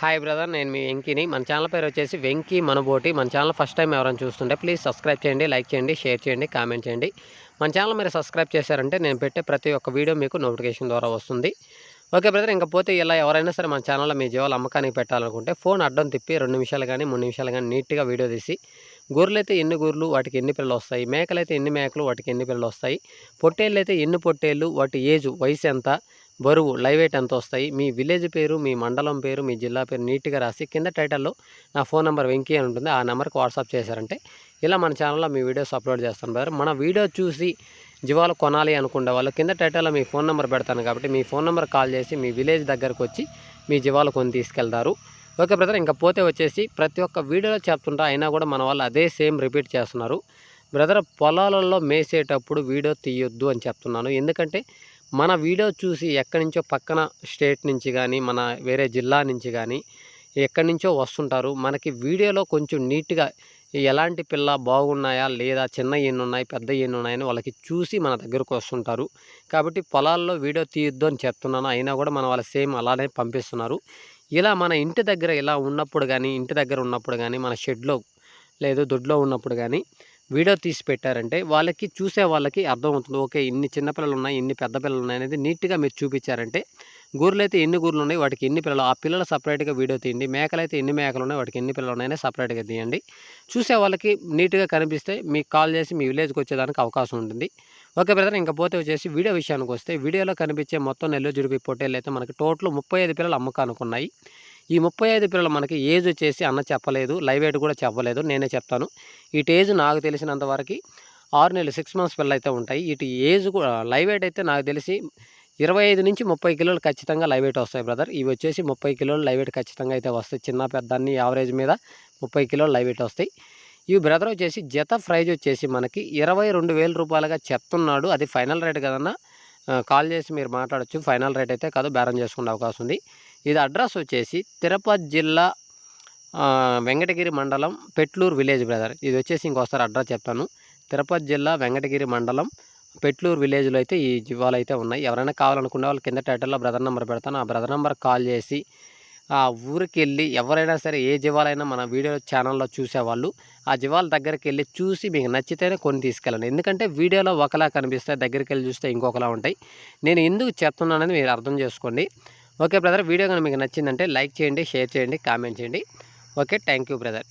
Hi brother నేను మీ వెంకీని. మన channel పేరు వచ్చేసి వెంకీ మనబోటి. మన ఛానల్ ఫస్ట్ టైం ఎవరైనా చూస్తుంటే ప్లీజ్ సబ్స్క్రైబ్ చేయండి లైక్ చేయండి షేర్ చేయండి కామెంట్ చేయండి. మన ఛానల్ మీరు సబ్స్క్రైబ్ చేశారంటే నేను పెట్టే ప్రతి ఒక్క వీడియో మీకు నోటిఫికేషన్ ద్వారా వస్తుంది. ఓకే బ్రదర్ ఇంకా పోతే ఇలా ఎవరైనా సరే మన ఛానల్లో మీ జీవాలు అమ్మకానికి పెట్టాలనుకుంటే ఫోన్ అడ్డం తిప్పి రెండు నిమిషాలు కానీ మూడు నిమిషాలు కానీ నీట్గా వీడియో తీసి గొర్రెలు అయితే ఎన్ని గొర్రెలు వాటికి ఎన్ని పిల్లలు వస్తాయి మేకలు అయితే ఎన్ని మేకలు వాటికి ఎన్ని పిల్లలు వస్తాయి పొట్టేళ్ళు అయితే ఎన్ని పొట్టేళ్ళు వాటి ఏజ్ వయసు ఎంత బరువు లైవ్ వెయిట్ ఎంత వస్తాయి? మీ విలేజ్ పేరు మీ మండలం పేరు మీ జిల్లా పేరు నీట్గా రాసి కింద టైటిల్లో నా ఫోన్ నెంబర్ వెంకీ అని ఉంటుంది. ఆ నెంబర్కి వాట్సాప్ చేశారంటే ఇలా మన ఛానల్లో మీ వీడియోస్ అప్లోడ్ చేస్తాను బ్రదర్. మన వీడియో చూసి జీవాలు కొనాలి అనుకునే వాళ్ళు కింద టైటిల్లో మీ ఫోన్ నెంబర్ పెడతాను కాబట్టి మీ ఫోన్ నెంబర్ కాల్ చేసి మీ విలేజ్ దగ్గరకు వచ్చి మీ జీవాలు కొని తీసుకెళ్తారు. ఓకే బ్రదర్ ఇంకా పోతే వచ్చేసి ప్రతి ఒక్క వీడియోలో చెప్తుంటా అయినా కూడా మన వాళ్ళు అదే సేమ్ రిపీట్ చేస్తున్నారు. బ్రదర్ పొలాలలో మేసేటప్పుడు వీడియో తీయొద్దు అని చెప్తున్నాను. ఎందుకంటే మన వీడియో చూసి ఎక్కడి నుంచో పక్కన స్టేట్ నుంచి కానీ మన వేరే జిల్లా నుంచి కానీ ఎక్కడి నుంచో వస్తుంటారు. మనకి వీడియోలో కొంచెం నీట్గా ఎలాంటి పిల్ల బాగున్నాయా లేదా చిన్న ఎన్ని ఉన్నాయి పెద్ద ఎన్ని ఉన్నాయని వాళ్ళకి చూసి మన దగ్గరకు వస్తుంటారు. కాబట్టి పొలాల్లో వీడియో తీయొద్దు అని చెప్తున్నాను. అయినా కూడా మన వాళ్ళ సేమ్ అలానే పంపిస్తున్నారు. ఇలా మన ఇంటి దగ్గర ఇలా ఉన్నప్పుడు కానీ ఇంటి దగ్గర ఉన్నప్పుడు కానీ మన షెడ్లో లేదు దొడ్లో ఉన్నప్పుడు కానీ వీడియో తీసి పెట్టారంటే వాళ్ళకి చూసే వాళ్ళకి అర్థమవుతుంది. ఓకే ఇన్ని చిన్నపిల్లలు ఉన్నాయి ఇన్ని పెద్ద పిల్లలు ఉన్నాయి అనేది నీట్గా మీరు చూపించారంటే గూర్లు అయితే ఎన్ని గూర్లు ఉన్నాయి వాటికి ఎన్ని పిల్లలు ఆ పిల్లలు సపరేట్గా వీడియో తీయండి. మేకలు అయితే ఎన్ని మేకలు ఉన్నాయి వాటికి ఎన్ని పిల్లలు ఉన్నాయని సపరేట్గా తీయండి. చూసే వాళ్ళకి నీట్గా కనిపిస్తే మీకు కాల్ చేసి మీ విలేజ్కి వచ్చేదానికి అవకాశం ఉంటుంది. ఓకే బ్రదర్ ఇంకా పోతే వచ్చేసి వీడియో విషయానికి వస్తే వీడియోలో కనిపించే మొత్తం నెల్లూరు జుడిపి పొట్టేళ్ళు అయితే మనకి టోటల్ ముప్పై ఐదు పిల్లలు అమ్మకానికి ఉన్నాయి. ఈ ముప్పై ఐదు పిల్లలు మనకి ఏజ్ వచ్చేసి అన్న చెప్పలేదు లైవ్ ఎయిట్ కూడా చెప్పలేదు నేనే చెప్తాను. ఇటు ఏజ్ నాకు తెలిసినంత వరకు ఆరు నెలలు సిక్స్ మంత్స్ పిల్లలు అయితే ఉంటాయి. ఇటు ఏజ్ కూడా లైవ్ ఎయిట్ అయితే నాకు తెలిసి ఇరవై ఐదు నుంచి ముప్పై కిలోలు ఖచ్చితంగా లైవ్ వెయిట్ వస్తాయి బ్రదర్. ఇవి వచ్చేసి ముప్పై కిలోలు లైవ్ వెయిట్ ఖచ్చితంగా అయితే వస్తాయి. చిన్న పెద్ద అన్ని యావరేజ్ మీద ముప్పై కిలోలు లైవ్ వెయిట్ వస్తాయి. ఇవి బ్రదర్ వచ్చేసి జత ప్రైజ్ వచ్చేసి మనకి ఇరవై రెండు వేల రూపాయలుగా చెప్తున్నాడు. అది ఫైనల్ రేట్ కదన్నా కాల్ చేసి మీరు మాట్లాడచ్చు. ఫైనల్ రేట్ అయితే కాదు బేరం చేసుకునే అవకాశం ఉంది. ఇది అడ్రస్ వచ్చేసి తిరుపతి జిల్లా వెంకటగిరి మండలం పెట్లూరు విలేజ్ బ్రదర్. ఇది వచ్చేసి ఇంకోసారి అడ్రస్ చెప్తాను. తిరుపతి జిల్లా వెంకటగిరి మండలం పెట్లూరు విలేజ్లో అయితే ఈ జీవాలు అయితే ఉన్నాయి. ఎవరైనా కావాలనుకునే వాళ్ళు కింద టైటిల్లో బ్రదర్ నెంబర్ పెడతాను. ఆ బ్రదర్ నెంబర్ కాల్ చేసి ఆ ఊరికి వెళ్ళి ఎవరైనా సరే ఏ జీవాలైనా మన వీడియో ఛానల్లో చూసేవాళ్ళు ఆ జీవాల దగ్గరికి వెళ్ళి చూసి మీకు నచ్చితేనే కొన్ని తీసుకెళ్ళండి. ఎందుకంటే వీడియోలో ఒకలా కనిపిస్తాయి దగ్గరికి వెళ్ళి చూస్తే ఇంకొకలా ఉంటాయి. నేను ఎందుకు చెప్తున్నానని మీరు అర్థం చేసుకోండి. Okay brother. వీడియో కానీ మీకు నచ్చిందంటే లైక్ చేయండి షేర్ చేయండి కామెంట్ చేయండి. Okay thank you brother.